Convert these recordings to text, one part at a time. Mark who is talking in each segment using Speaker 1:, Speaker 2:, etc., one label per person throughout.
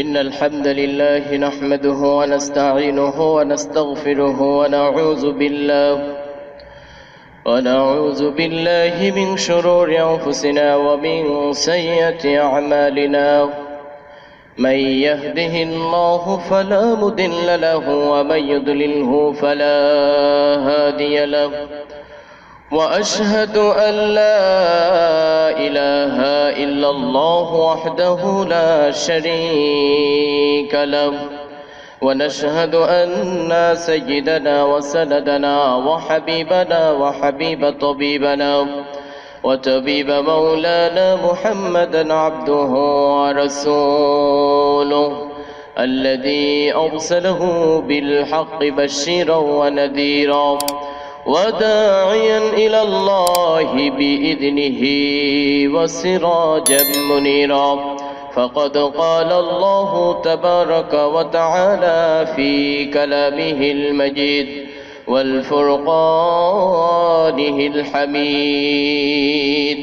Speaker 1: إن الحمد لله نحمده ونستعينه ونستغفره ونعوذ بالله ونعوذ بالله من شرور أنفسنا ومن سيئة أعمالنا. من يهده الله فلا مضل له ومن يضلله فلا هادي له. وأشهد أن لا إله إلا الله وحده لا شريك له. ونشهد أن سيدنا وسندنا وحبيبنا وحبيب طبيبنا وطبيب مولانا محمدا عبده ورسوله الذي أرسله بالحق بشيرا ونذيرا. وداعيا إلى الله بإذنه وسراجا منيرا. فقد قال الله تبارك وتعالى في كلامه المجيد والفرقانه الحميد.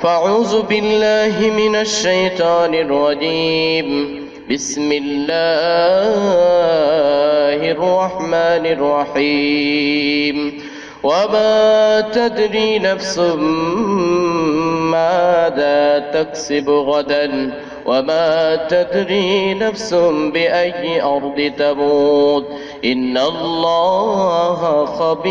Speaker 1: فأعوذ بالله من الشيطان الرجيم. بسم الله الرحمن الرحيم. وما تدري نفس ماذا تكسب غدا وما تدري نفس بأي أرض تموت إن الله خبير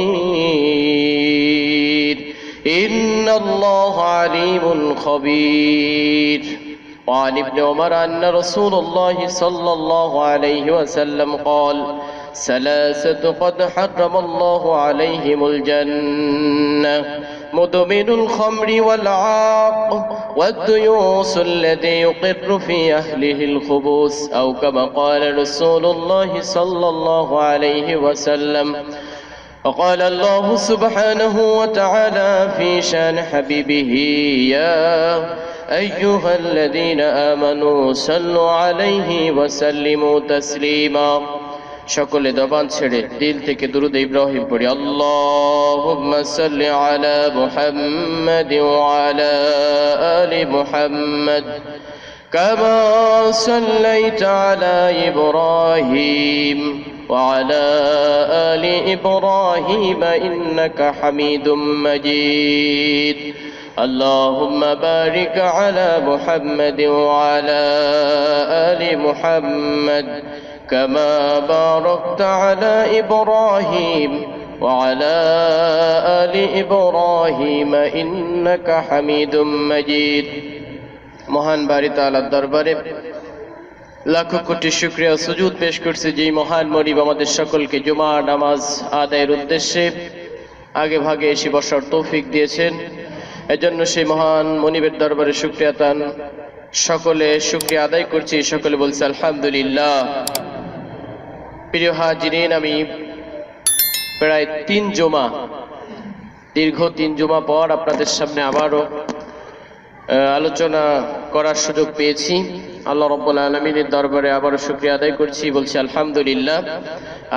Speaker 1: إن الله عليم خبير. وعن ابن عمر أن رسول الله صلى الله عليه وسلم قال ثلاثة قد حرم الله عليهم الجنة مدمن الخمر والعاق والديوس الذي يقر في أهله الخبوس أو كما قال رسول الله صلى الله عليه وسلم وقال الله سبحانه وتعالى في شان حبيبه يا أيها الذين آمنوا صلوا عليه وسلموا تسليما. সকলে দবান ছেড়ে দিল থেকে দুরুদ ইব্রাহিম পড়ি আল্লাহুম্মা সাল্লি আলা মুহাম্মাদ ওয়া আলা আলি মুহাম্মাদ كما صليت على إبراهيم وعلى آل إبراهيم إنك حميد مجيد اللهم بارك على محمد وعلى آل محمد كما باركت على إبراهيم وعلى آل إبراهيم إنك حميد مجيد মহান বাড়ি তালার দরবারে লাখো কোটি শুক্রিয়া ও সুজুদ পেশ করছে যেই মহান মরিব আমাদের সকলকে জুমার নামাজ আদায়ের উদ্দেশ্যে আগে ভাগে এসে বসার তৌফিক দিয়েছেন এজন্য সেই মহান মনিবের দরবারে শুক্রিয়া তান সকলে শুক্রিয়া আদায় করছি সকলে বলছে আলহামদুলিল্লাহ প্রিয় হাজিরিন আমি প্রায় তিন জমা, দীর্ঘ তিন জমা পর আপনাদের সামনে আবারও আলোচনা করার সুযোগ পেয়েছি। আল্লাহ রব্বুল আলমিনের দরবারে আবারও শুক্রিয়া আদায় করছি, বলছি আলহামদুলিল্লাহ।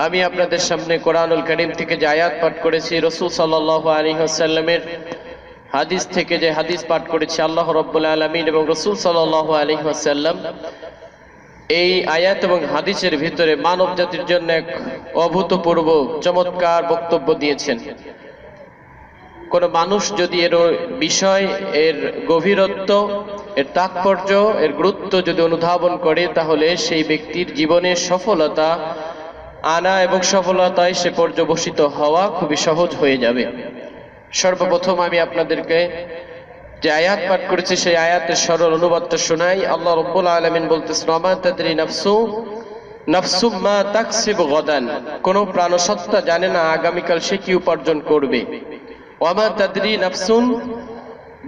Speaker 1: আমি আপনাদের সামনে কোরআনুল করিম থেকে যে আয়াত পাঠ করেছি, রসুল সাল্লাহ আলী আসাল্লামের হাদিস থেকে যে হাদিস পাঠ করেছি, আল্লাহ রব্বুল আলমিন এবং রসুল সাল্লাহ আলী আসাল্লাম এই আয়াত এবং হাদিসের ভিতরে মানব জাতির জন্য এক অভূতপূর্ব, চমৎকার বক্তব্য দিয়েছেন। কোন মানুষ যদি এর বিষয়, এর গভীরত্ব, এর তাৎপর্য, এর গুরুত্ব যদি অনুধাবন করে, তাহলে সেই ব্যক্তির জীবনে সফলতা আনা এবং সফলতায় সে পর্যবসিত হওয়া খুবই সহজ হয়ে যাবে। সর্বপ্রথম আমি আপনাদেরকে যে আয়াত পাঠ করেছি, সেই আয়াতের সরল অনুবাদটা শোনাই। আল্লাহ রব্বুল আলমিন বলতেছেন রমা তাদরি নাফসু? নাফসুম মা তাকসিব গদান। কোন প্রাণসত্তা জানে না আগামীকাল সে কি উপার্জন করবে। ওয়ামা তাদরি নাফসুন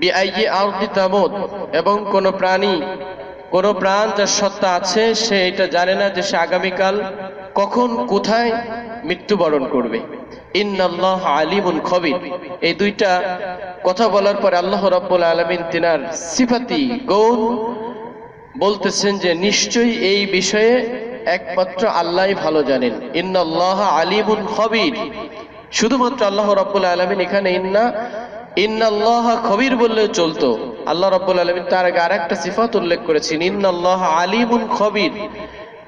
Speaker 1: বিআইয়ি তামুত? এবং কোন প্রাণী, কোন প্রাণ যার সত্তা আছে, সে এটা জানে না যে সে আগামীকাল কখন, কোথায় মৃত্যুবরণ করবে। ইন্নাল্লাহ আলিমুন খবির। এই দুইটা কথা বলার পরে আল্লাহ রাব্বুল আলামিন তিনার সিফাতি গৌণ বলতেছেন যে নিশ্চয়ই এই বিষয়ে একমাত্র আল্লাহই ভালো জানেন। ইন্নাল্লাহ আলিমুন খবির। শুধুমাত্র আল্লাহ রাব্বুল আলামিন এখানে ইন্না, ইন্নাল্লাহ খবির বললে চলতো। আল্লাহ রব্বুল আলমিন তার আগে আর একটা সিফাত উল্লেখ করেছেন, ইন্নাল্লাহ আলিমুন খবির।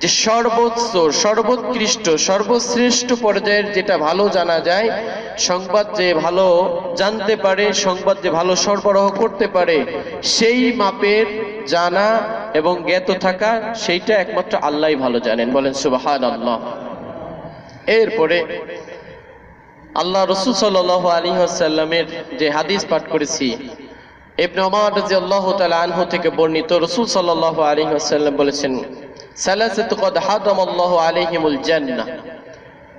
Speaker 1: যে সর্বোচ্চ, সর্বোৎকৃষ্ট, সর্বশ্রেষ্ঠ পর্যায়ের যেটা ভালো জানা যায়, সংবাদ যে ভালো জানতে পারে, সংবাদ যে ভালো সরবরাহ করতে পারে, সেই মাপের জানা এবং জ্ঞাত থাকা, সেইটা একমাত্র আল্লাহই ভালো জানেন। বলেন সুবাহান আল্লাহ এরপরে আল্লাহ রসুল সাল্লাহ আলী আসাল্লামের যে হাদিস পাঠ করেছি, ইবনে ওমর আল্লাহ তালা আনহু থেকে বর্ণিত রসুল সাল্লাল্লাহু আলাইহি ওয়াসাল্লাম বলেছেন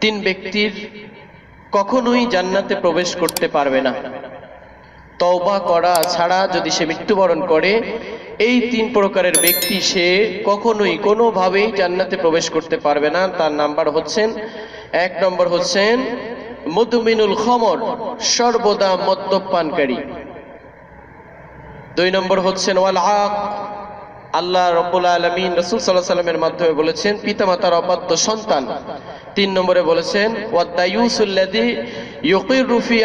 Speaker 1: তিন ব্যক্তির কখনোই জান্নাতে প্রবেশ করতে পারবে না। তওবা করা ছাড়া যদি সে মৃত্যুবরণ করে, এই তিন প্রকারের ব্যক্তি সে কখনোই কোনোভাবেই জান্নাতে প্রবেশ করতে পারবে না। তার নাম্বার হচ্ছেন, এক নম্বর হচ্ছেন, মুদমিনুল খমর, সর্বদা মদ্যপানকারী। দুই নম্বর হচ্ছেন, ওয়াল আক আল্লাহ রব্বুল আলমিন রসুল সাল্লাহ সাল্লামের মাধ্যমে বলেছেন, পিতামাতার অবাধ্য সন্তান। তিন নম্বরে বলেছেন রুফি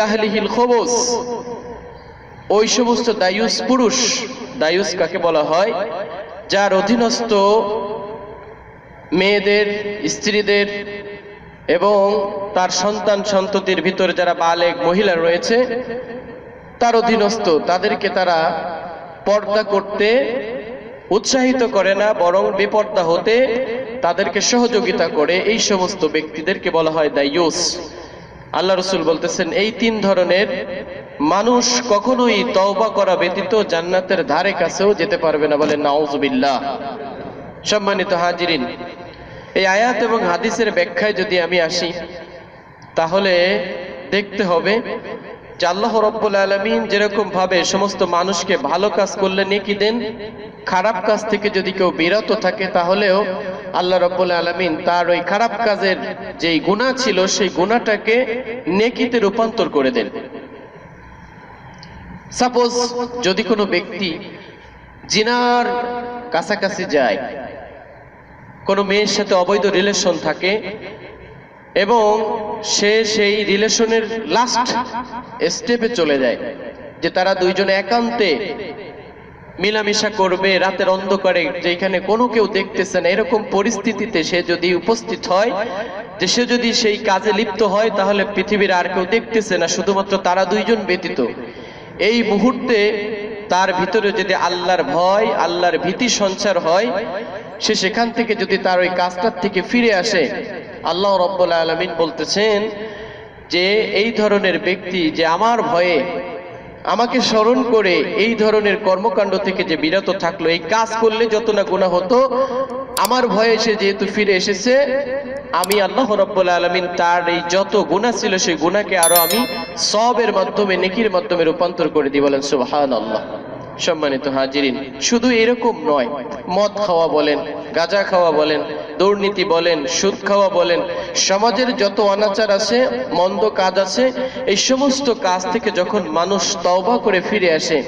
Speaker 1: ওই সমস্ত দায়ুস পুরুষ, দায়ুস কাকে বলা হয়? যার অধীনস্থ মেয়েদের, স্ত্রীদের এবং তার সন্তান সন্ততির ভিতরে যারা বালেক মহিলা রয়েছে, তার অধীনস্থ, তাদেরকে তারা পর্দা করতে উৎসাহিত করে না, বরং বেপর্দা হতে তাদেরকে সহযোগিতা করে এই সমস্ত ব্যক্তিদেরকে বলা হয় দায়ুস আল্লাহ রসুল বলতেছেন, এই তিন ধরনের মানুষ কখনোই তওবা করা ব্যতীত জান্নাতের ধারে কাছেও যেতে পারবে না বলেন নাউজুবিল্লাহ। সম্মানিত হাজিরিন, এই আয়াত এবং হাদিসের ব্যাখ্যায় যদি আমি আসি, তাহলে দেখতে হবে আল্লাহ রব্বুল আলমিন যেরকম ভাবে সমস্ত মানুষকে ভালো কাজ করলে নেকি দেন, খারাপ কাজ থেকে যদি কেউ বিরত থাকে তাহলেও আল্লাহ রব্বুল আলমিন তার ওই খারাপ কাজের যেই গুণা ছিল সেই গুণাটাকে নেকিতে রূপান্তর করে দেন। সাপোজ যদি কোনো ব্যক্তি জিনার কাছাকাছি যায়, কোনো মেয়ের সাথে অবৈধ রিলেশন থাকে এবং সে সেই রিলেশনের লাস্ট স্টেপে চলে যায়, যে তারা দুইজনে একান্তে মিলামিশা করবে, রাতের অন্ধকারে যেখানে কোনো কেউ দেখতেছে না, এরকম পরিস্থিতিতে সে যদি উপস্থিত হয়, যে সে যদি সেই কাজে লিপ্ত হয়, তাহলে পৃথিবীর আর কেউ দেখতেছে না, শুধুমাত্র তারা দুইজন ব্যতীত। এই মুহূর্তে তার ভিতরে যদি আল্লাহর ভয়, আল্লাহর ভীতি সঞ্চার হয় সে সেখান থেকে যদি তার ওই কাজটার থেকে ফিরে আসে, আল্লাহ রব্বুল আলমিন বলতেছেন যে, এই ধরনের ব্যক্তি যে আমার ভয়ে আমাকে স্মরণ করে এই ধরনের কর্মকাণ্ড থেকে যে বিরত থাকল, এই কাজ করলে যত না গুণা হতো, আমার ভয়ে সে যেহেতু ফিরে এসেছে, আমি আল্লাহ রব্বুল আলমিন তার এই যত গুণা ছিল সেই গুণাকে আরও আমি সবের মাধ্যমে, নেকির মাধ্যমে রূপান্তর করে দিই বলেন সুবাহান আল্লাহ সম্মানিত হাজিরিন, শুধু এরকম নয়, মদ খাওয়া বলেন, গাঁজা খাওয়া বলেন, দুর্নীতি বলেন, সুদ খাওয়া বলেন, সমাজের যত অনাচার আছে, মন্দ কাজ আছে, এই সমস্ত কাজ থেকে যখন মানুষ তওবা করে ফিরে আসে,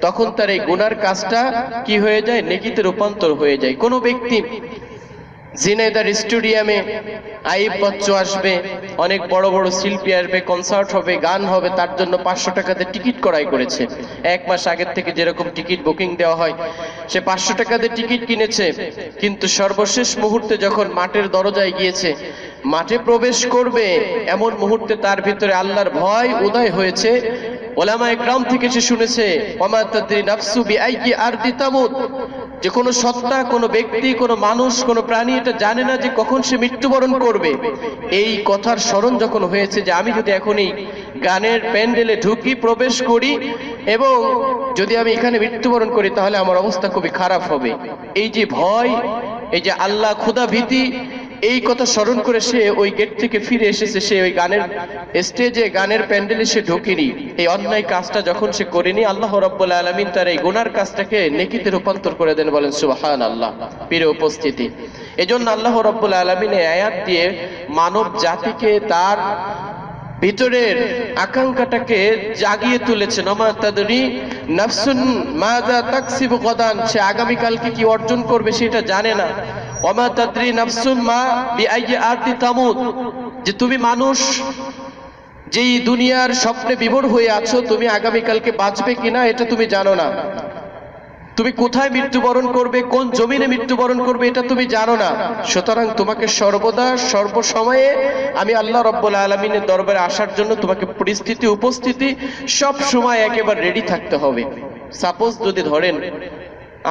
Speaker 1: তখন তার এই গুনার কাজটা কি হয়ে যায়? নেকিতে রূপান্তর হয়ে যায়। কোনো ব্যক্তি জিনেদার স্টেডিয়ামে আইব বচ্চ আসবে, অনেক বড় বড় শিল্পী আসবে কনসার্ট হবে, গান হবে, তার জন্য পাঁচশো টাকাতে টিকিট করাই করেছে। এক মাস আগের থেকে যেরকম টিকিট বুকিং দেওয়া হয়, সে পাঁচশো টাকাতে টিকিট কিনেছে। কিন্তু সর্বশেষ মুহূর্তে যখন মাঠের দরজায় গিয়েছে, মাঠে প্রবেশ করবে, এমন মুহূর্তে তার ভিতরে আল্লাহর ভয় উদয় হয়েছে। ওলামায় গ্রাম থেকে সে শুনেছে যে কোনো সত্তা, কোনো ব্যক্তি, কোনো মানুষ, কোনো প্রাণী এটা জানে না যে কখন সে মৃত্যুবরণ করবে। এই কথার স্মরণ যখন হয়েছে যে আমি যদি এখন এই গানের প্যান্ডেলে ঢুকি, প্রবেশ করি এবং যদি আমি এখানে মৃত্যুবরণ করি, তাহলে আমার অবস্থা খুবই খারাপ হবে। এই যে ভয়, এই যে আল্লাহ ক্ষুদা ভীতি, এই কথা স্মরণ করে সে ওই গেট থেকে ফিরে এসেছে। সে ওই গানের স্টেজে গানের প্যান্ডেলে সে ঢুকেনি। এই অন্যায় কাজটা যখন সে করেনি, আল্লাহ রব্বুল আলমিন তার এই গুনার কাজটাকে নেকিতে রূপান্তর করে দেন বলেন সুবাহান আল্লাহ পীরে উপস্থিতি এজন্য আল্লাহ রব্বুল আলমিন আয়াত দিয়ে মানব জাতিকে তার ভিতরের আকাঙ্ক্ষাটাকে জাগিয়ে তুলেছে নমা তাদরি নাফসুন মাযা তাকসিবু গদান, সে আগামীকালকে কি অর্জন করবে সেটা জানে না। ওমা তাদরি নাফসুন মা বিআইয়ি আরদি তামুত যে তুমি মানুষ যেই দুনিয়ার স্বপ্নে বিভোর হয়ে আছো, তুমি আগামীকালকে বাঁচবে কিনা এটা তুমি জানো না। তুমি কোথায় মৃত্যুবরণ করবে, কোন জমিনে মৃত্যুবরণ করবে, এটা তুমি জানো না। সুতরাং তোমাকে সর্বদা, সর্বসময়ে আমি আল্লাহ রব্বুল আলমিনের দরবারে আসার জন্য তোমাকে পরিস্থিতি, উপস্থিতি সব সময় একেবারে রেডি থাকতে হবে। সাপোজ যদি ধরেন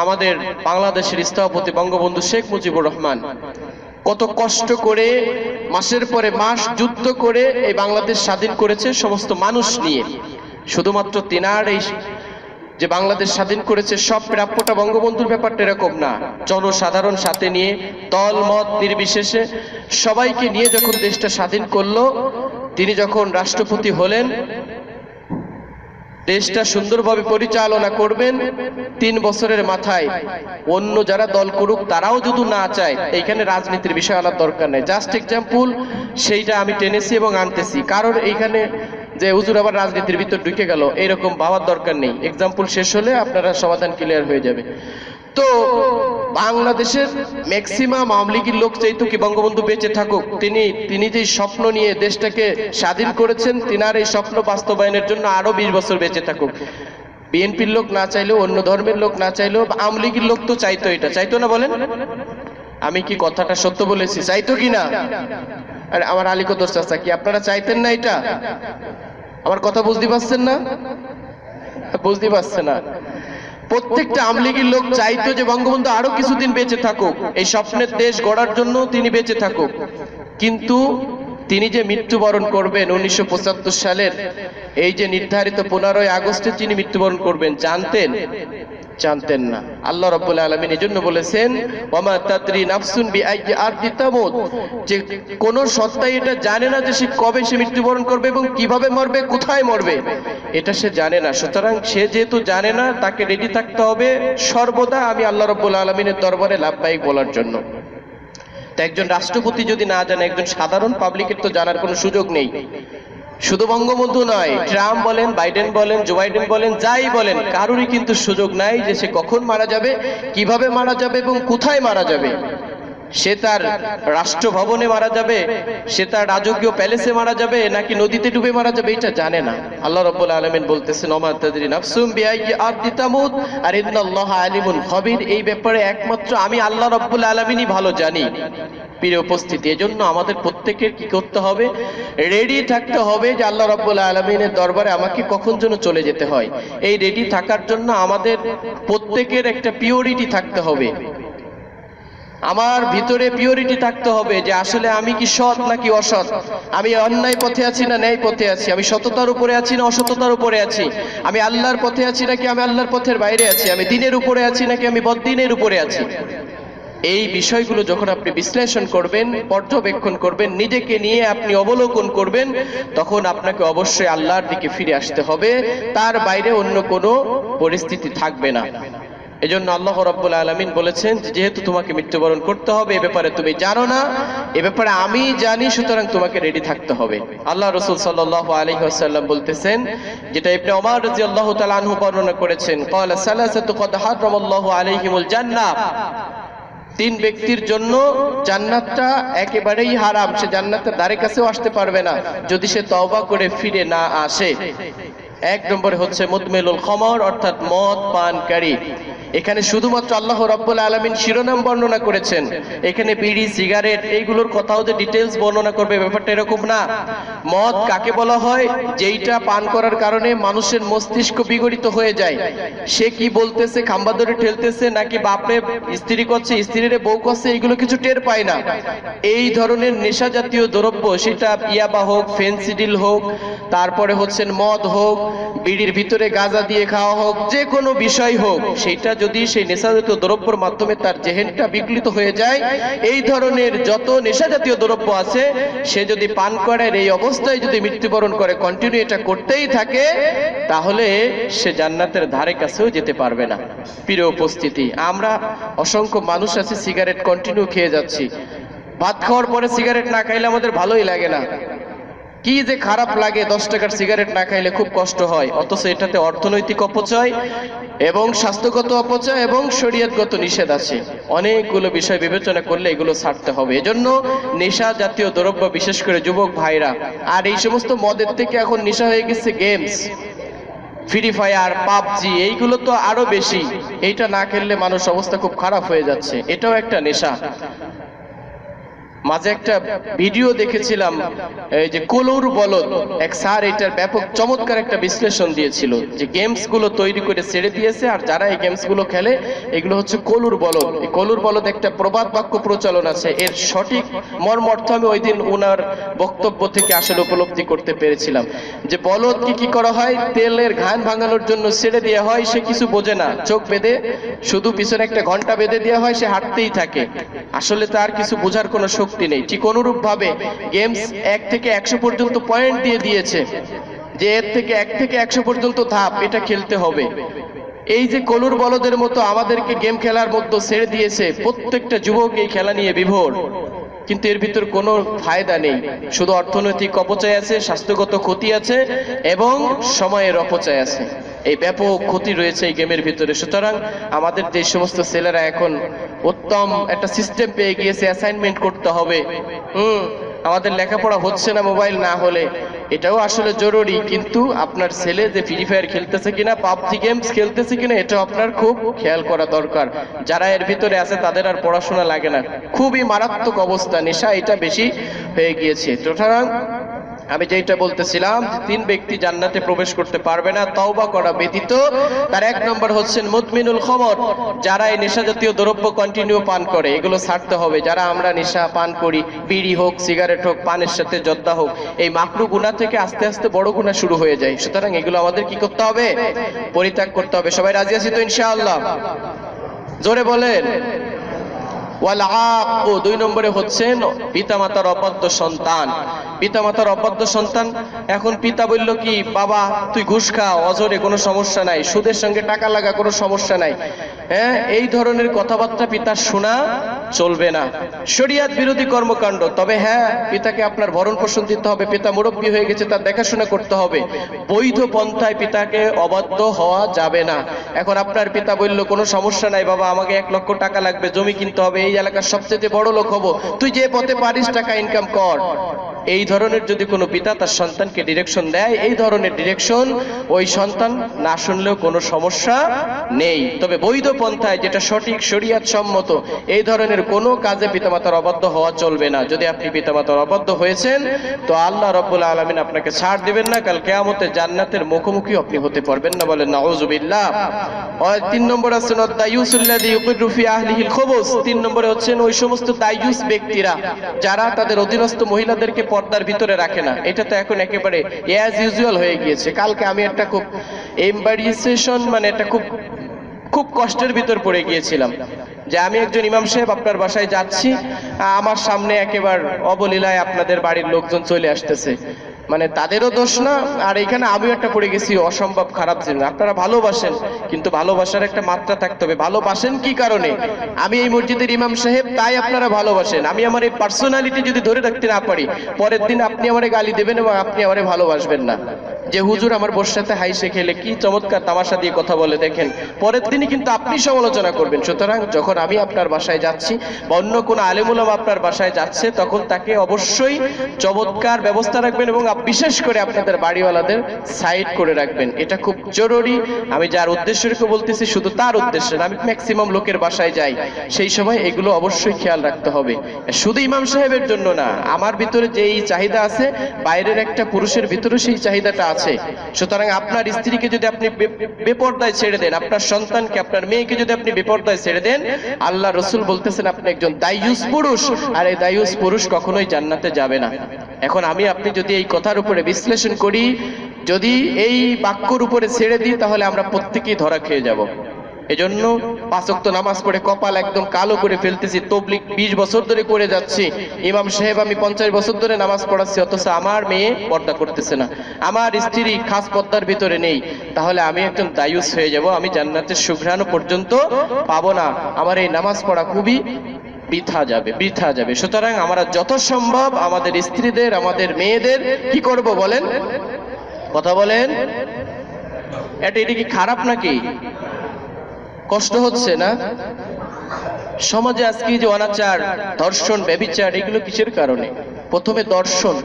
Speaker 1: আমাদের বাংলাদেশের স্থপতি বঙ্গবন্ধু শেখ মুজিবুর রহমান কত কষ্ট করে মাসের পরে মাস যুদ্ধ করে এই বাংলাদেশ স্বাধীন করেছে সমস্ত মানুষ নিয়ে। শুধুমাত্র তিনার এই যে বাংলাদেশ স্বাধীন করেছে, সব প্রাপ্যটা বঙ্গবন্ধুর ব্যাপারটা এরকম না। জনসাধারণ সাথে নিয়ে, দল, মত নির্বিশেষে সবাইকে নিয়ে যখন দেশটা স্বাধীন করল, তিনি যখন রাষ্ট্রপতি হলেন, দেশটা সুন্দরভাবে পরিচালনা করবেন তিন বছরের মাথায়। অন্য যারা দল করুক, তারাও যদি না চায়, এইখানে রাজনীতির বিষয় আলার দরকার নেই। জাস্ট এক্সাম্পল, সেইটা আমি টেনেছি এবং আনতেছি। কারণ এইখানে যে হুজুর আবার রাজনীতির ভিতর ঢুকে গেল এরকম ভাবার দরকার নেই। এক্সাম্পল শেষ হলে আপনারা সমাধান ক্লিয়ার হয়ে যাবে। তো বাংলাদেশের ম্যাক্সিমাম আওয়ামী লীগের লোক চাইতো কি বঙ্গবন্ধু বেঁচে থাকুক? তিনি তিনি যে স্বপ্ন নিয়ে দেশটাকে স্বাধীন করেছেন, তিনার এই স্বপ্ন বাস্তবায়নের জন্য আরও বিশ বছর বেঁচে থাকুক। বিএনপির লোক না চাইলেও, অন্য ধর্মের লোক না চাইলেও, আওয়ামী লীগের লোক তো চাইতো এটা। চাইতো না বলেন? আমি কি কথাটা সত্য বলেছি? চাইতো কি না? আর, আমার আলিকদর চাচা কি আপনারা চাইতেন না এটা? আমার কথা বুঝতে পারছেন না? বুঝতে পারছে না। প্রত্যেকটা আমলিগির লোক চাইতো যে বঙ্গবন্ধু আরও কিছুদিন বেঁচে থাকুক। এই স্বপ্নের দেশ গড়ার জন্য তিনি বেঁচে থাকুক। কিন্তু তিনি যে মৃত্যুবরণ করবেন উনিশশো পঁচাত্তর সালের, এই যে নির্ধারিত পনেরোই আগস্টে তিনি মৃত্যুবরণ করবেন, জানতেন? জানতেন না। আল্লাহ রাব্বুল আলামিন এজন্য বলেছেন, ওয়ামা তাদরি নাফসুন বিআইয়ি আরদি তামুত। যে কোন সত্তাই এটা জানে না যে সে কবে সে মৃত্যুবরণ করবে এবং কীভাবে মরবে, কোথায় মরবে। এটা সে জানে না। সুতরাং সে যেহেতু জানে না, তাকে রেডি থাকতে হবে সর্বদা আমি আল্লাহ রাব্বুল আলামিনের দরবারে লাভবাহিক বলার জন্য। তা একজন রাষ্ট্রপতি যদি না জানে, একজন সাধারণ পাবলিকের তো জানার কোনো সুযোগ নেই। শুধু বঙ্গবন্ধু নয় ট্রাম্প বলেন বাইডেন বলেন জো বাইডেন বলেন যাই বলেন কারোরই কিন্তু সুযোগ নাই যে সে কখন মারা যাবে কীভাবে মারা যাবে এবং কোথায় মারা যাবে। সে তার রাষ্ট্রভবনে মারা যাবে, সে তার রাজকীয় প্যালেসে মারা যাবে, নাকি নদীতে ডুবে মারা যাবে, এটা জানে না। আল্লাহ রাব্বুল আলামিন বলতেছেন আর ইন্নাল্লাহা আলিমুন খবীর। এই ব্যাপারে একমাত্র আমি আল্লাহ রাব্বুল আলামিনই ভালো জানি। প্রিয় উপস্থিতি, এজন্য আমাদের প্রত্যেকের কি করতে হবে? রেডি থাকতে হবে যে আল্লাহ রাব্বুল আলমিনের দরবারে আমাকে কখন যেন চলে যেতে হয়। এই রেডি থাকার জন্য আমাদের প্রত্যেকের একটা পিওরিটি থাকতে হবে। আমার ভিতরে পিওরিটি থাকতে হবে যে আসলে আমি কি সৎ নাকি অসৎ? আমি অন্যায় পথে আছি না ন্যায় পথে আছি? আমি সততার উপরে আছি না অসততার উপরে আছি? আমি আল্লাহর পথে আছি নাকি আমি আল্লাহর পথের বাইরে আছি? আমি দিনের উপরে আছি নাকি আমি বদ্দিনের উপরে আছি? এই বিষয়গুলো যখন আপনি বিশ্লেষণ করবেন, পর্যবেক্ষণ করবেন, নিজেকে নিয়ে আপনি অবলোকন করবেন, তখন আপনাকে অবশ্যই আল্লাহর দিকে ফিরে আসতে হবে। তার বাইরে অন্য কোনো পরিস্থিতি থাকবে না। এজন্য আল্লাহ রব্বুল আলমিন বলেছেন যেহেতু তোমাকে মৃত্যুবরণ করতে হবে, এ ব্যাপারে তুমি জানো না, এ ব্যাপারে আমি জানি, সুতরাং তোমাকে রেডি থাকতে হবে। আল্লাহ রসুল সাল্লাহ আলী আসাল্লাম বলতেছেন, যেটা ইবনে ওমর রাজি আল্লাহ বর্ণনা করেছেন আলাইহিমুল তিন ব্যক্তির জন্য জান্নাতটা একেবারেই হারাম, সে জান্নাতের ধারে কাছেও আসতে পারবে না, যদি সে তওবা করে ফিরে না আসে। এক নম্বরে হচ্ছে মুদমিলুল খমর, অর্থাৎ মদ পানকারী। এখানে শুধুমাত্র আল্লাহ রব্বুল আলমিন শিরোনাম বর্ণনা করেছেন। এখানে বিড়ি, সিগারেট, এইগুলোর কথাও যে ডিটেলস বর্ণনা করবে, ব্যাপারটা এরকম না। মদ কাকে বলা হয়? যেইটা পান করার কারণে মানুষের মস্তিষ্ক বিগড়িত হয়ে যায়। সে কি বলতেছে, খাম্বা ধরে ঠেলতেছে, নাকি বাপরে স্ত্রী করছে, স্ত্রীর বউ করছে, এইগুলো কিছু টের পায় না। এই ধরনের নেশা জাতীয় দ্রব্য, সেটা ইয়াবা হোক, ফেন্সিডিল হোক, তারপরে হচ্ছেন মদ হোক বিড়ির ভিতরে গাঁজা দিয়ে খাওয়া হোক, যে কোনো বিষয় হোক, সেটা যদি সেই নেশাজাতীয় দ্রব্যের মাধ্যমে তার জেহেনটা বিকলিত হয়ে যায়, এই ধরনের যত নেশা জাতীয় দ্রব্য আছে, সে যদি পান করার এই অবস্থায় যদি মৃত্যুবরণ করে কন্টিনিউ এটা করতেই থাকে, তাহলে সে জান্নাতের ধারে কাছেও যেতে পারবে না। প্রিয় উপস্থিতি, আমরা অসংখ্য মানুষ আছে, সিগারেট কন্টিনিউ খেয়ে যাচ্ছি। ভাত খাওয়ার পরে সিগারেট না খাইলে আমাদের ভালোই লাগে না। কি যে খারাপ লাগে দশ টাকার সিগারেট না খাইলে খুব কষ্ট হয়, অথচ এটাতে অর্থনৈতিক অপচয় এবং স্বাস্থ্যগত অপচয় এবং শরীয়তগত নিষেধ আছে। অনেকগুলো বিষয় বিবেচনা করলে এগুলো ছাড়তে হবে। এজন্য নেশা জাতীয় দ্রব্য, বিশেষ করে যুবক ভাইরা, আর এই সমস্ত মদের থেকে এখন নেশা হয়ে গেছে গেমস ফ্রি ফায়ার পাবজি, এইগুলো তো আরও বেশি। এইটা না খেললে মানুষ অবস্থা খুব খারাপ হয়ে যাচ্ছে। এটাও একটা নেশা। মাঝে একটা ভিডিও দেখেছিলাম, এই যে কলুর বলদ, এক স্যার এটার ব্যাপক চমৎকার একটা বিশ্লেষণ দিয়েছিল, যে গেমসগুলো তৈরি করে ছেড়ে দিয়েছে, আর যারা এই গেমসগুলো খেলে, এগুলো হচ্ছে কলুর বলদ। এই কলুর বলদ একটা প্রবাদ বাক্য প্রচলন আছে, এর সঠিক মর্মর্থ আমি ওই দিন ওনার বক্তব্য থেকে আসলে উপলব্ধি করতে পেরেছিলাম। যে বলদ কি কি করা হয়? তেলের ঘান ভাঙানোর জন্য ছেড়ে দেওয়া হয়, সে কিছু বোঝে না। চোখ বেঁধে, শুধু পিছনে একটা ঘণ্টা বেঁধে দেওয়া হয়, সে হাঁটতেই থাকে। আসলে তার কিছু বোঝার কোনো শক্তি নেই। ঠিক অনুরূপ ভাবে গেমস এক থেকে একশো পর্যন্ত পয়েন্ট দিয়ে দিয়েছে যে এর থেকে এক থেকে একশো পর্যন্ত ধাপ, এটা খেলতে হবে। এই যে কলুর বলদের মতো আমাদেরকে গেম খেলার মধ্যে ছেড়ে দিয়েছে, প্রত্যেকটা যুবক এই খেলা নিয়ে বিভোর। কিন্তু এর ভিতর কোনো ফায়দা নেই। শুধু অর্থনৈতিক অপচয় আছে, স্বাস্থ্যগত ক্ষতি আছে এবং সময়ের অপচয় আছে। এই ব্যাপক ক্ষতি রয়েছে এই গেমের ভিতরে। সুতরাং আমাদের যে সমস্ত ছেলেরা এখন উত্তম একটা সিস্টেম পেয়ে গিয়েছে অ্যাসাইনমেন্ট করতে হবে। হুম আমাদের লেখাপড়া হচ্ছে না মোবাইল না হলে, এটাও আসলে জরুরি। কিন্তু আপনার ছেলে যে ফ্রি ফায়ার খেলতেছে কিনা, পাবজি গেমস খেলতেছে কিনা এটা আপনার খুব খেয়াল করা দরকার। যারা এর ভিতরে আছে, তাদের আর পড়াশোনা লাগে না। খুবই মারাত্মক অবস্থা, নেশা এটা বেশি হয়ে গিয়েছে। সুতরাং আমি যেটা বলতেছিলাম তিন ব্যক্তি জান্নাতে প্রবেশ করতে পারবে না, তওবা করা ব্যতীত তার এক নম্বর হচ্ছেন মুদমিনুল খমর যারা এই নেশা জাতীয় দ্রব্য কন্টিনিউ পান করে, এগুলো ছাড়তে হবে। যারা আমরা নেশা পান করি, বিড়ি হোক, সিগারেট হোক, পানের সাথে জর্দা হোক, এই মাকরু গুণা থেকে আস্তে আস্তে বড় গুণা শুরু হয়ে যায়। সুতরাং এগুলো আমাদের কি করতে হবে? পরিত্যাগ করতে হবে। সবাই রাজি আছি তো ইনশাআল্লাহ? জোরে বলেন। ওয়াল আক্কু দুই নম্বরে হচ্ছেন পিতামাতার অবাধ্য সন্তান। পিতামাতার অবাধ্য সন্তান। এখন পিতা বলল কি, বাবা, তুই ঘুষ খা, অজরে কোনো সমস্যা নাই, সুদের সঙ্গে টাকা লাগা কোনো সমস্যা নাই। হ্যাঁ এই ধরনের কথাবার্তা পিতা শোনা চলবে না। শরিয়াত বিরোধী কর্মকাণ্ড। তবে হ্যাঁ পিতাকে আপনার ভরণ পোষণ দিতে হবে। পিতা মুরব্বী হয়ে গেছে, তার দেখাশোনা করতে হবে। বৈধ পন্থায় পিতাকে অবাধ্য হওয়া যাবে না। এখন আপনার পিতা বলল, কোনো সমস্যা নাই বাবা, আমাকে এক লক্ষ টাকা লাগবে, জমি কিনতে হবে, এই এলাকার সবচেয়ে বড় লোক হব। তুই যে পথে পারিস টাকা ইনকাম কর। এই ধরনের যদি কোনো পিতা তার সন্তানকে ডিরেকশন দেয়, এই ধরনের ডিরেকশন ওই সন্তান না শুনলেও কোনো সমস্যা নেই। তবে বৈধ পন্থায় যেটা সঠিক শরিয়াত সম্মত এই ধরনের কোনো কাজে পিতামাতার অবাধ্য হওয়া চলবে না। যদি আপনি পিতামাতার অবাধ্য হয়েছেন, তো আল্লাহ রব্বুল আলমিন আপনাকে ছাড় দিবেন না। কাল কেয়ামতে জান্নাতের মুখোমুখি আপনি হতে পারবেন না বলেন নাউজুবিল্লাহ। তিন নম্বর আছেন তিন নম্বরে হচ্ছেন, ওই সমস্ত দায়ুস ব্যক্তিরা, যারা তাদের অধীনস্থ মহিলাদেরকে পর্দার ভিতরে রাখে না। এটা তো এখন একেবারে অ্যাজ ইউজুয়াল হয়ে গিয়েছে। কালকে আমি একটা খুব এম্বারিসেশন মানে একটা খুব খুব কষ্টের ভিতর পড়ে গিয়েছিলাম। যে আমি একজন ইমাম সাহেব, আপনার বাসায় যাচ্ছি, আমার সামনে একেবারে অবলীলায় আপনাদের বাড়ির লোকজন চলে আসতেছে। মানে তাদেরও দোষ না, আর এখানে আমিও একটা পড়ে গেছি, অসম্ভব খারাপ জিনিস। আপনারা ভালোবাসেন, কিন্তু ভালোবাসার একটা মাত্রা থাকতে হবে। ভালোবাসেন কি কারণে? আমি এই মসজিদের ইমাম সাহেব, তাই আপনারা ভালোবাসেন। আমি আমার এই পার্সোনালিটি যদি ধরে রাখতে না পারি, পরের দিন আপনি আমারে গালি দেবেন এবং আপনি আমারে ভালোবাসবেন না। যে হুজুর আমার বোর সাথে হাইসে খেলে কি চমৎকার তামাশা দিয়ে কথা বলে, দেখেন। পরের দিনই কিন্তু আপনি সমালোচনা করবেন। সুতরাং যখন আমি আপনার বাসায় যাচ্ছি বা অন্য কোনো আলেমুলাম আপনার বাসায় যাচ্ছে, তখন তাকে অবশ্যই চমৎকার ব্যবস্থা রাখবেন এবং বিশেষ করে আপনাদের বাড়িওয়ালাদের সাইড করে রাখবেন। এটা খুব জরুরি। আমি যার উদ্দেশ্য রেখে বলতেছি, শুধু তার উদ্দেশ্যে আমি ম্যাক্সিমাম লোকের বাসায় যাই। সেই সময় এগুলো অবশ্যই খেয়াল রাখতে হবে। শুধু ইমাম সাহেবের জন্য না, আমার ভিতরে যেই চাহিদা আছে, বাইরের একটা পুরুষের ভিতরে সেই চাহিদাটা আছে সুতরাং আপনার স্ত্রীকে যদি আপনি বেপর্দায় ছেড়ে দেন, আপনার সন্তানকে, আপনার মেয়েকে যদি আপনি বেপর্দায় ছেড়ে দেন, আল্লাহ রসুল বলতেছেন, আপনি একজন দায়ুস পুরুষ, আর এই দায়ুস পুরুষ কখনোই জান্নাতে যাবে না। এখন আমি, আপনি যদি এই কথার উপরে বিশ্লেষণ করি, যদি এই বাক্যর উপরে ছেড়ে দিই, তাহলে আমরা প্রত্যেকেই ধরা খেয়ে যাব। এজন্য পাঁচক্ত নামাজ পড়ে কপাল একদম কালো করে ফেলতেছি তবলিক বিশ বছর ধরে করে যাচ্ছি। ইমাম সাহেব, আমি পঞ্চাশ বছর ধরে নামাজ পড়াচ্ছি, অথচ আমার মেয়ে পর্দা করতেছে না। আমার স্ত্রী খাস পর্দার ভিতরে নেই। তাহলে আমি একজন দায়ুস হয়ে যাব, আমি জান্নাতের সুঘ্রাণ পর্যন্ত পাবো না। আমার এই নামাজ পড়া খুবই বৃথা যাবে বৃথা যাবে। সুতরাং আমরা যত সম্ভব আমাদের স্ত্রীদের, আমাদের মেয়েদের কি করব বলেন? কথা বলেন? এটা এটা কি খারাপ নাকি? কষ্ট হচ্ছে না? সমাজে আজকে যে অনাচার, ধর্ষণ, ব্যবিচার, এগুলো কিসের কারণে? প্রথমে দর্শন,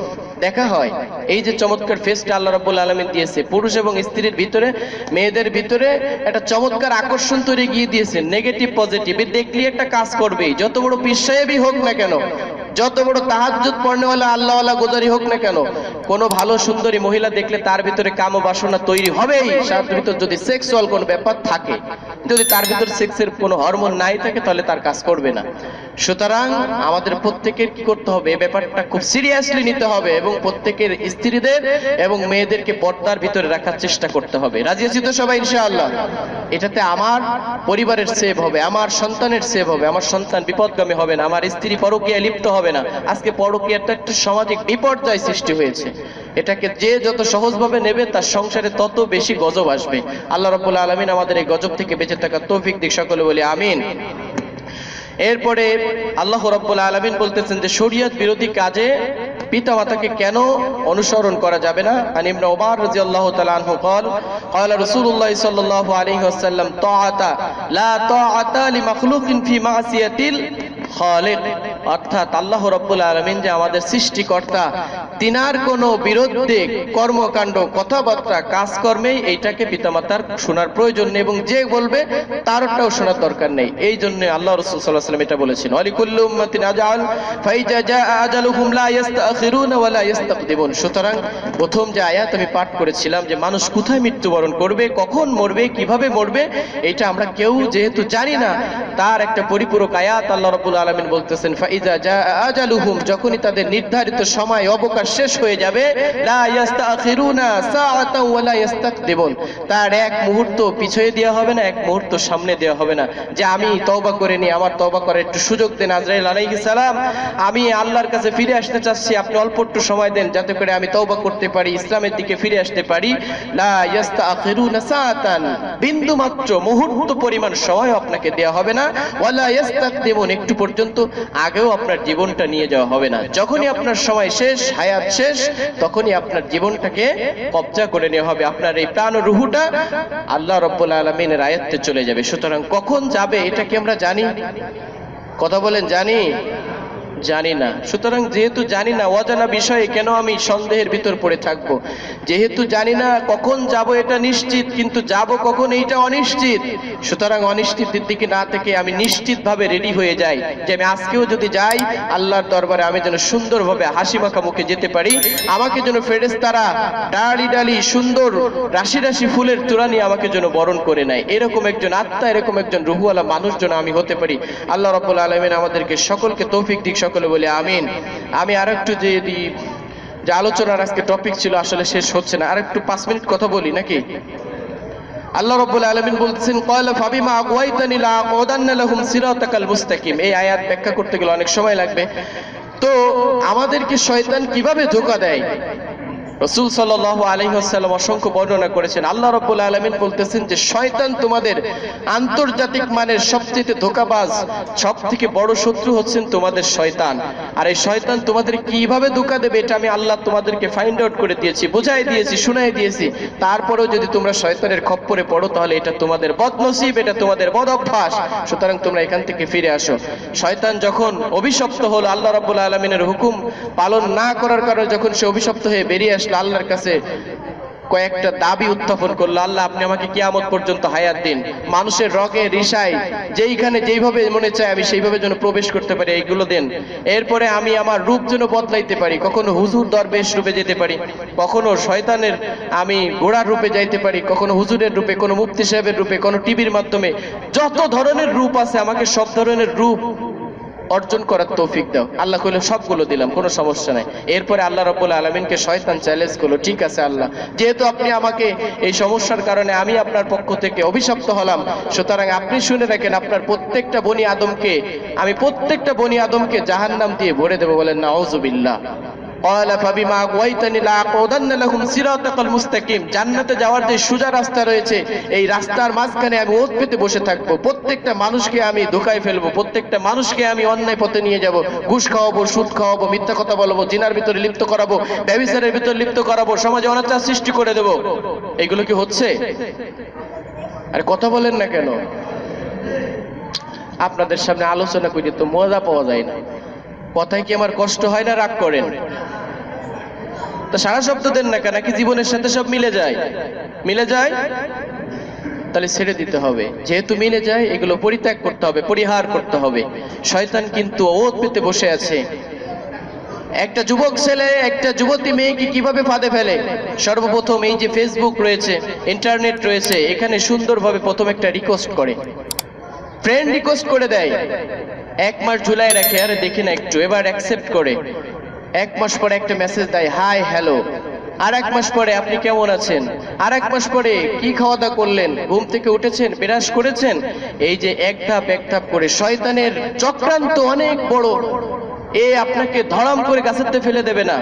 Speaker 1: দেখা হয়। এই যে চমৎকার ফেসটা আল্লাহ রাব্বুল আলামিন দিয়েছে। পুরুষ এবং স্ত্রীর ভিতরে, মেয়েদের ভিতরে একটা চমৎকার আকর্ষণ তৈরি গিয়ে দিয়েছে। নেগেটিভ পজিটিভ দেখলে একটা কাজ করবেই যত বড় পিসাহেবই হোক না কেন, যত বড় তাহাজ্জুদ পড়নেওয়ালা, আল্লাহওয়ালা, গোদারি হোক না কেন কোনো ভালো সুন্দরী মহিলা দেখলে তার ভিতরে কাম বাসনা তৈরি হবেই। তার ভিতর যদি সেক্সুয়াল কোনো ব্যাপার থাকে, যদি তার ভিতর সেক্সের কোনো হরমোন নাই থাকে, তাহলে তার কাজ করবে না। সুতরাং আমাদের প্রত্যেকের কি করতে হবে? এই ব্যাপারটা খুব সিরিয়াসলি নিতে হবে এবং প্রত্যেকের স্ত্রীদের এবং মেয়েদেরকে পর্দার ভিতরে রাখার চেষ্টা করতে হবে। রাজি আছি তো সবাই, ইনশাআল্লাহ? এটাতে আমার পরিবারের সেভ হবে, আমার সন্তানের সেভ হবে, আমার সন্তান বিপদগামী হবে না, আমার স্ত্রী পরকীয়ায় লিপ্ত হবে না। আজকে পরকীয়াটা একটা সামাজিক বিপর্যয় সৃষ্টি হয়েছে। এটাকে যে যত সহজভাবে নেবে তার সংসারে তত বেশি গজব আসবে আল্লাহ রাব্বুল আলামিন আমাদের এই গজব থেকে বেঁচে থাকার তৌফিক দিক সকলে বলি আমিন এরপরে আল্লাহ রাব্বুল আলামিন বলতেছেন যে শরীয়ত বিরোধী কাজে পিতা মাতাকে কেন অনুসরণ করা যাবে না আন ইবনে ওমর রাদিয়াল্লাহু তাআলা আনহু قال قال رسول الله صلى الله عليه وسلم طاعه لا طاعه لمخلوق في معصيه খালিক, অর্থাৎ আল্লাহ রাব্বুল আলামিন যে আমাদের সৃষ্টিকর্তা, তিনার কোনো বিরুদ্ধে কর্মকাণ্ড, কথাবার্তা, কাজকর্মেই এইটাকে পিতামাতার শোনার প্রয়োজন নেই এবং যে বলবে তারটাও শোনার দরকার নেই। এই জন্য আল্লাহ রাসূল সাল্লাল্লাহু আলাইহি ওয়াসাল্লাম এটা বলেছেন, ওয়ালিকুল্লি উম্মাতিন আজাল, ফাইজা জাআ আজালুহুম লা ইস্তাখিরুনা ওয়া লা ইস্তাকদিমুন সুতরাং প্রথম যে আয়াত আমি পাঠ করেছিলাম যে মানুষ কোথায় মৃত্যুবরণ করবে, কখন মরবে, কীভাবে মরবে, এটা আমরা কেউ যেহেতু জানি না, তার একটা পরিপূরক আয়াত আল্লাহ রাব্বুল আলামিন বলতেছেন, ফাইজা জাআ আজালুহুম, যখনই তাদের নির্ধারিত সময় অবকাশ শেষ হয়ে যাবে, লা ইস্তাখিরুনা সাআতাও ওয়া লা ইস্তাকদিমুন তার এক মুহূর্ত পিছিয়ে দেওয়া হবে না, এক মুহূর্ত সামনে দেওয়া হবে না। যে আমি তওবা করে নি আমার তওবা করার একটু সুযোগ দেন আজরাইল আলাইহিস সালাম, আমি আল্লাহর কাছে ফিরে আসতে চাচ্ছি, আপনি অল্প একটু সময় দেন যাতে করে আমি তওবা করতে পারি, ইসলামের দিকে ফিরে আসতে পারি। লা ইস্তাখিরুনা সাআতান বিন্দু মাত্র মুহূর্ত পরিমাণ সময় আপনাকে দেওয়া হবে না। ওয়ালা ইস্তাকদিমুন একটু পর্যন্ত আগেও আপনার জীবনটা নিয়ে যাওয়া হবে না। যখনই আপনার সময় শেষ, হায়াত শেষ, তখনই আপনার জীবনটাকে কবজা করে নেওয়া হবে। আপনার এই প্রাণ রুহুটা আল্লাহ রব্বুল আলমিনের আয়ত্তে চলে যাবে। সুতরাং কখন যাবে, এটা কি আমরা জানি? কথা বলেন, জানি? জানি না। সুতরাং যেহেতু জানি না, অজানা বিষয়ে কেন আমি সন্দেহের ভিতর পড়ে থাকব? যেহেতু জানি না, কখন যাব এটা নিশ্চিত, কিন্তু যাব কখন এইটা অনিশ্চিত। সুতরাং অনিশ্চিতের দিকে না থেকে আমি নিশ্চিতভাবে রেডি হয়ে যাই যে আমি আজকেও যদি যাই, আল্লাহর দরবারে আমি যেন সুন্দরভাবে হাসি মাখা মুখে যেতে পারি, আমাকে যেন ফেরেশতারা ডালি ডালি সুন্দর রাশি রাশি ফুলের তোড়া নিয়ে আমাকে যেন বরণ করে নেয়। এরকম একজন আত্মা, এরকম একজন রুহুওয়ালা মানুষ যেন আমি হতে পারি। আল্লাহ রাব্বুল আলামিন আমাদেরকে সকলকে তৌফিক দিক সকলে বলি আমিন। আমি আর একটু যে যে আলোচনার আজকে টপিক ছিল, আসলে শেষ হচ্ছে না। আর একটু পাঁচ মিনিট কথা বলি নাকি? আল্লাহ রাব্বুল আলমিন বলতেছেন কয়লা ফাবিমা আগুয়াইতানি লা সিরাতাকাল মুস্তাকিম। এই আয়াত ব্যাখ্যা করতে গেলে অনেক সময় লাগবে। তো আমাদেরকে শয়তান কীভাবে ধোকা দেয়? রসুল সাল্লাহ আলহিহাসাল্লাম অসংখ্য বর্ণনা করেছেন। আল্লাহ রব্বুল আলমিন বলতেছেন যে, শয়তান তোমাদের আন্তর্জাতিক মানের সবচেয়ে ধোকাবাজ সব থেকে বড় শত্রু হচ্ছেন তোমাদের শয়তান। আর এই শয়তান তোমাদের কীভাবে ধোকা দেবে এটা আমি আল্লাহ তোমাদেরকে ফাইন্ড আউট করে দিয়েছি, বুঝাই দিয়েছি, শুনাই দিয়েছি। তারপরেও যদি তোমরা শয়তানের খপ্পরে পড়ো, তাহলে এটা তোমাদের বদনসিব, এটা তোমাদের বদ অভ্যাস। সুতরাং তোমরা এখান থেকে ফিরে আসো। শয়তান যখন অভিশপ্ত হলো, আল্লাহ রাব্বুল আলমিনের হুকুম পালন না করার কারণে যখন সে অভিশপ্ত হয়ে বেরিয়ে আসলো আল্লাহর কাছে কয়েকটা দাবি উত্থাপন করল, আল্লাহ, আপনি আমাকে কিয়ামত পর্যন্ত হায়াত দিন। মানুষের রগে রিসাই যেইখানে যেইভাবে মনে চায় আমি সেইভাবে যেন প্রবেশ করতে পারি, এইগুলো দেন। এরপরে আমি আমার রূপ যেন বদলাইতে পারি, কখনো হুজুর দরবেশ রূপে যেতে পারি, কখনো শয়তানের আমি ঘোড়ার রূপে যাইতে পারি, কখনো হুজুরের রূপে, কোনো মুফতি সাহেবের রূপে, কোনো টিভির মাধ্যমে। যত ধরনের রূপ আছে, আমাকে সব ধরনের রূপ অর্জন করার তৌফিক দাও। আল্লাহ কইলো, সবগুলো দিলাম, কোনো সমস্যা নাই। এরপরে আল্লাহ রব্বুল আলমিনকে শয়তান চ্যালেঞ্জ করল, ঠিক আছে আল্লাহ, যেহেতু আপনি আমাকে এই সমস্যার কারণে আমি আপনার পক্ষ থেকে অভিশপ্ত হলাম, সুতরাং আপনি শুনে রাখেন, আপনার প্রত্যেকটা বনি আদমকে, আমি প্রত্যেকটা বনি আদমকে জাহান্নাম দিয়ে ভরে দেবো বলেন না যাওয়ার যে সোজা রাস্তা রয়েছে, এই রাস্তার মাঝখানে আমি প্রত্যেকটা মানুষকে আমি ফেলব, প্রত্যেকটা মানুষকে আমি অন্যায় পথে নিয়ে সুদ মিথ্যা কথা বলব, জিনার ভিতরে লিপ্ত করাবো ব্যবসারের ভিতরে লিপ্ত করাবো, সমাজে অনাচার সৃষ্টি করে দেব। এগুলো কি হচ্ছে? আরে কথা বলেন না কেন? আপনাদের সামনে আলোচনা করি, তো মজা পাওয়া যায় না। কথায় কি আমার কষ্ট হয় না? রাগ করেন। তো সারা শব্দ দেন না কেন? নাকি জীবনের সাথে সব মিলে যায়? মিলে যায়? তাহলে ছেড়ে দিতে হবে। যেহেতু মিলে যায়, এগুলো পরিত্যাগ করতে হবে, পরিহার করতে হবে। শয়তান কিন্তু ওত পেতে বসে আছে। একটা যুবক ছেলে, একটা যুবতী মেয়েকে কীভাবে ফাঁদে ফেলে? সর্বপ্রথম এই যে ফেসবুক রয়েছে ইন্টারনেট রয়েছে, এখানে সুন্দরভাবে প্রথম একটা রিকোয়েস্ট করে। ফ্রেন্ড রিকোয়েস্ট করে দেয়। এক মাস ঝুলাই রাখে, আরে দেখি না একটু, এবার অ্যাকসেপ্ট করে। এক মাস পরে একটা মেসেজ দেয় হাই হ্যালো আর এক মাস পরে, আপনি কেমন আছেন? আর এক মাস পরে, কি খাওয়া দাওয়া করলেন? ঘুম থেকে উঠেছেন বিরাস করেছেন। এই যে এক ধাপ এক ধাপ করে, শয়তানের চক্রান্ত অনেক বড়। এ আপনাকে ধরাম করে গাছেতে ফেলে দেবে না।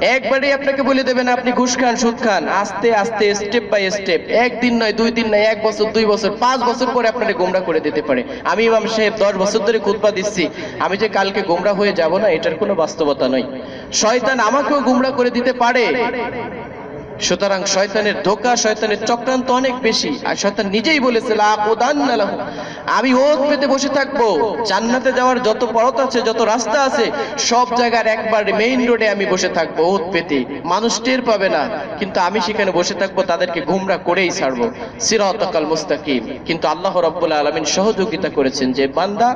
Speaker 1: একবারে আপনাকে বলে দেবেন, আপনি ঘুষ খান, সুদ খান। আস্তে আস্তে স্টেপ বাই স্টেপ একদিন নয়, দুই দিন নয়, এক বছর, দুই বছর, পাঁচ বছর পরে আপনাকে গোমরা করে দিতে পারে। আমি ইমাম সাহেব, দশ বছর ধরে খুতবা দিচ্ছি। আমি যে কালকে গোমরা হয়ে যাব না, এটার কোনো বাস্তবতা নয়। শয়তান আমাকেও গোমরা করে দিতে পারে। সুতরাং শয়তানের ধোকা, শয়তানের চক্রান্ত অনেক বেশি। আর শয়তান নিজেই বলেছে। আমি ওত পেতে বসে থাকব। জান্নাতে যাওয়ার যত পথ আছে, যত রাস্তা আছে, সব জায়গার একবার মেইন রোডে আমি বসে থাকব ওত পেতে। মানুষ টের পাবে না, কিন্তু আমি সেখানে বসে থাকব, তাদেরকে গুমরা করেই ছাড়বো। সিরাতাকাল মুস্তাকিম। কিন্তু আল্লাহ রাব্বুল আলামিন সহযোগিতা করেছেন যে, বান্দা,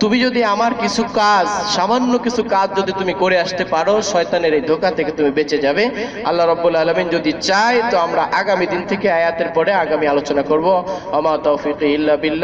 Speaker 1: তুমি যদি আমার কিছু কাজ, সামান্য কিছু কাজ যদি তুমি করে আসতে পারো, শয়তানের এই ধোকা থেকে তুমি বেঁচে যাবে। আল্লাহ রাব্বুল আলামিন যদি চাই, তো আমরা আগামী দিন থেকে আয়াতের পরে আগামী আলোচনা করব। আমা তৌফিক ইল্লা বিল্লাহ।